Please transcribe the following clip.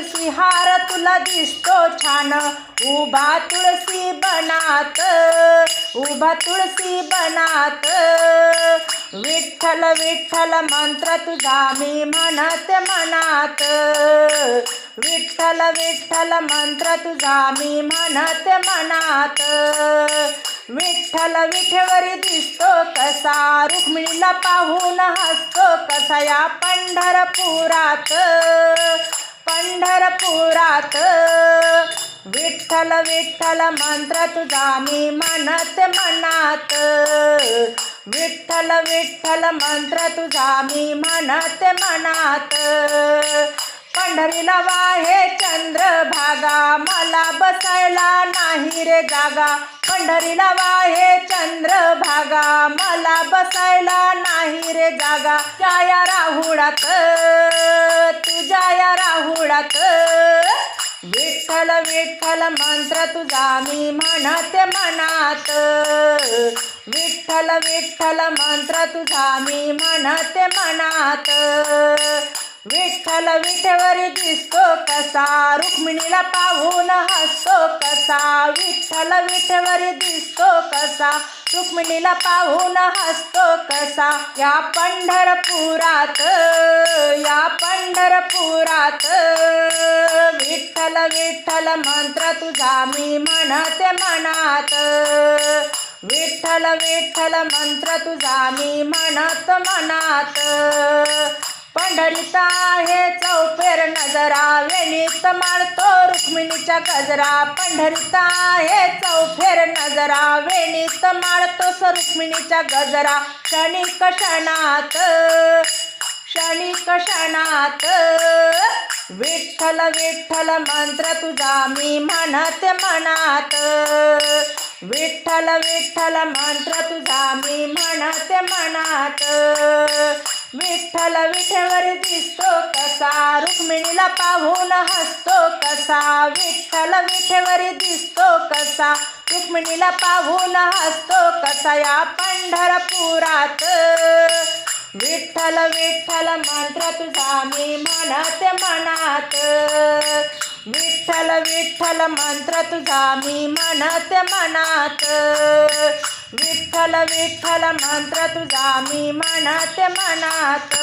तुळशी हार तुला दिसतो छान. उभा तुळशी बनात उभा तुळशी बनात. विठ्ठल विठ्ठल मंत्र तुझा मी म्हणते मनात. विठ्ठल विठ्ठल मंत्र तुझा मी म्हणते मनात. विठ्ठल विठेवरी दिसतो कसा रुक्मिणीला पाहून हसतो कसा या पंढरपुरात. पंढरपुरात. विठ्ठल विठ्ठल मंत्र तुझा मी म्हणत मनात. विठ्ठल विठ्ठल मंत्र तुझा मी म्हणत मनात. पंढरीला वाहे चंद्रभागा मला बसायला नाही रे जागा. पंढरीला वाहे चंद्रभागा मला बसायला नाही रे जागा. जाया या राहुडात तुझ्या या राहुडात विठ्ठल विठ्ठल मंत्र तुझा मी म्हणत मनात. विठ्ठल विठ्ठल मंत्र तुझा मी म्हणत मनात. विठ्ठल विठवरी दिसतो कसा? रुक्मिणीला पाहून हसतो कसा? विठ्ठल विठवरी दिसतो कसा? रुक्मिणीला पाहून हसतो कसा? या पंढरपुरात पंढरपुरात विठ्ठल विठ्ठल मंत्र तुझा मी म्हणते मनात. विठ्ठल विठ्ठल मंत्र तुझा मी म्हणत मनात. पंढरीत आहे चौफेर नजरा वेणीत माळतो रुक्मिणीच्या गजरा. पंढरीत आहे चौफेर नजरा वेणीत माळतो स रुक्मिणीच्या गजरा. क्षणिक क्षणात क्षणिक क्षणात विठ्ठल विठ्ठल मंत्र तुझा मी म्हणत मनात. विठ्ठल विठ्ठल मंत्र तुझा मी म्हणत मनात. विठ्ठल विठेवर दिसतो कसा? रुक्मिणीला पाहून हसतो कसा? विठ्ठल विठेवर दिसतो कसा? रुक्मिणीला पाहून हसतो कसा? या पंढरपुरात विठ्ठल विठ्ठल मंत्र तुझा मी म्हणत मनात. विठ्ठल विठ्ठल मंत्र तुझा मी म्हणत मनात. विठ्ठल विठ्ठल मंत्र तुझा मी म्हणत मनात.